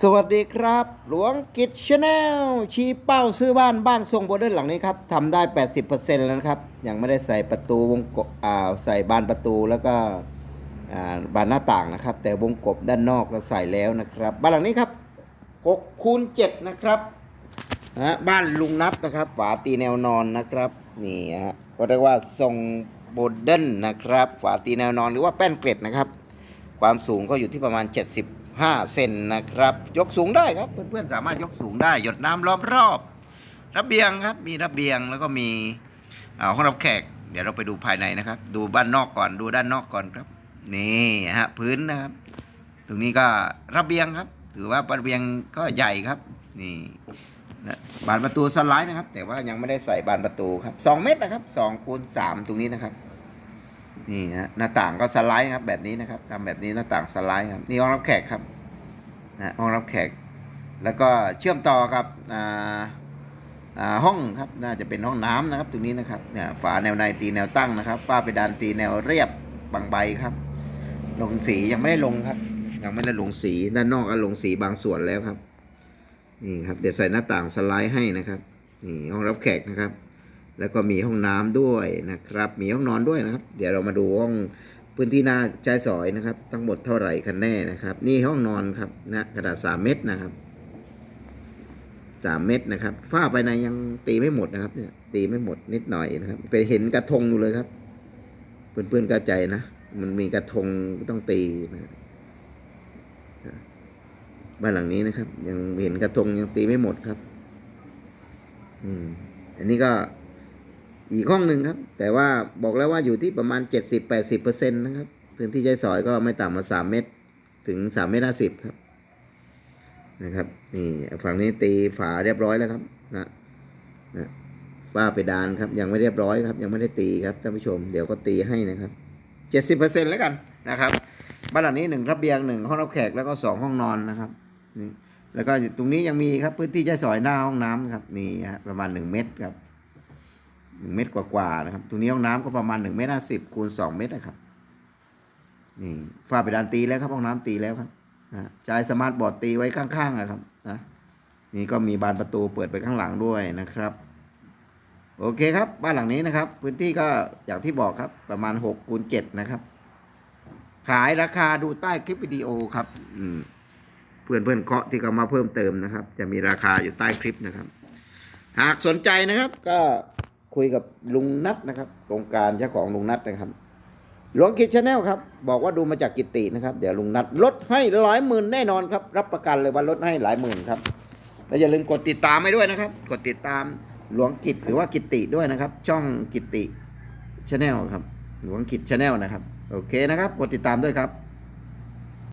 สวัสดีครับ หลวงกิจชาแนลชี้เป้าซื้อบ้านบ้านทรงโมเดิร์นหลังนี้ครับทำได้ 80%แล้วนะครับ ยังไม่ได้ใส่ประตูวงกบอ่าใส่บานประตูแล้วก็อ่าบานหน้าต่างนะครับ แต่วงกบด้านนอกเราใส่แล้วนะครับ บ้านหลังนี้ครับ6คูณ7นะครับนะบ้านลุงนัทนะครับ ฝาตีแนวนอนนะครับนี่ฮะก็เรียกว่าทรงโมเดิร์นนะครับ ฝาตีแนวนอนหรือว่าแป้นเกล็ดนะครับ ความสูงก็อยู่ที่ประมาณ 75เซนนะครับ ยกสูงได้ครับ เพื่อนๆสามารถยกสูงได้ หยดน้ำล้อมรอบ ระเบียงครับ มีระเบียงแล้วก็มีอ่าห้องรับแขก เดี๋ยวเราไปดูภายในนะครับ ดูบ้านนอกก่อนดูด้านนอกก่อนครับ นี่ฮะพื้นนะครับ ตรงนี้ก็ระเบียงครับ ถือว่าระเบียงก็ใหญ่ครับ นี่นะบานประตูสไลด์นะครับ แต่ว่ายังไม่ได้ใส่บานประตูครับสองเมตรนะครับสองคูณสามตรงนี้นะครับ นี่ฮะหน้าต่างก็สไลด์ครับแบบนี้นะครับทำแบบนี้หน้าต่างสไลด์ครับนี่ห้องรับแขกครับนะห้องรับแขก แล้วก็เชื่อมต่อกับอ่าอ่าห้องครับน่าจะเป็นห้องน้ำนะครับ ตรงนี้นะครับเนี่ยฝาแนวในตีแนวตั้งนะครับฝ้าเพดานตีแนวเรียบบางใบครับ ลงสียังไม่ได้ลงครับ ยังไม่ได้ลงสีด้านนอกก็ลงสีบางส่วนแล้วครับนี่ครับเดี๋ยวใส่หน้าต่างสไลด์ให้นะครับนี่ห้องรับแขกนะครับ แล้วก็มีห้องน้ำด้วยนะครับ มีห้องนอนด้วยนะครับ เดี๋ยวเรามาดูห้องพื้นที่หน้าใจสอยนะครับ ทั้งหมดเท่าไหร่กันแน่นะครับ นี่ห้องนอนครับนะกระดาษสามเม็ดนะครับสามเม็ดนะครับฝ้าภายในยังตีไม่หมดนะครับ เนี่ย ตีไม่หมดนิดหน่อยนะครับไปเห็นกระทงอยู่เลยครับเพื่อนๆเข้าใจนะ มันมีกระทงต้องตีนะบ้านหลังนี้นะครับ ยังเห็นกระทงยังตีไม่หมดครับ อืม อันนี้ก็ อีกห้องหนึ่งครับ แต่ว่าบอกแล้วว่าอยู่ที่ประมาณเจ็ดสิบแปดสิบเปอร์เซ็นต์นะครับ พื้นที่ใช้สอยก็ไม่ต่ำกว่าสามเมตร ถึงสามเมตรห้าสิบครับ นะครับ นี่ฝั่งนี้ตีฝาเรียบร้อยแล้วครับนะนะฝ้าเพดานครับ ยังไม่เรียบร้อยครับ ยังไม่ได้ตีครับท่านผู้ชม เดี๋ยวก็ตีให้นะครับเจ็ดสิบเปอร์เซ็นต์แล้วกันนะครับ บ้านหลังนี้หนึ่งระเบียงหนึ่งห้องรับแขกแล้วก็สองห้องนอนนะครับนี่แล้วก็ตรงนี้ยังมีครับพื้นที่ใช้สอยหน้าห้องน้ำครับนี่ฮะประมาณหนึ่งเมตรครับ เมตรกว่าๆนะครับ ตรงนี้ห้องน้ำก็ประมาณหนึ่งเมตรห้าสิบคูณสองเมตรนะครับ นี่ฝ้าเพดานตีแล้วครับห้องน้ำตีแล้วครับนะใช้สมาร์ทบอร์ดตีไว้ข้างๆนะครับนะนี่ก็มีบานประตูเปิดไปข้างหลังด้วยนะครับ โอเคครับ บ้านหลังนี้นะครับ พื้นที่ก็อย่างที่บอกครับ ประมาณหกคูณเจ็ดนะครับ ขายราคาดูใต้คลิปวิดีโอครับ อืมเพื่อนเพื่อนๆเคาะที่เขามาเพิ่มเติมนะครับ จะมีราคาอยู่ใต้คลิปนะครับ หากสนใจนะครับ ก็ คุยกับลุงนัทนะครับโครงการเจ้าของลุงนัทนะครับ หลวงกิจชาแนลครับ บอกว่าดูมาจากกิตตินะครับ เดี๋ยวลุงนัทลดให้หลายหมื่นแน่นอนครับ รับประกันเลยว่าลดให้หลายหมื่นครับ และอย่าลืมกดติดตามให้ด้วยนะครับ กดติดตามหลวงกิจหรือว่ากิตติด้วยนะครับ ช่องกิตติชาแนลครับ หลวงกิจชาแนลนะครับ โอเคนะครับ กดติดตามด้วยครับ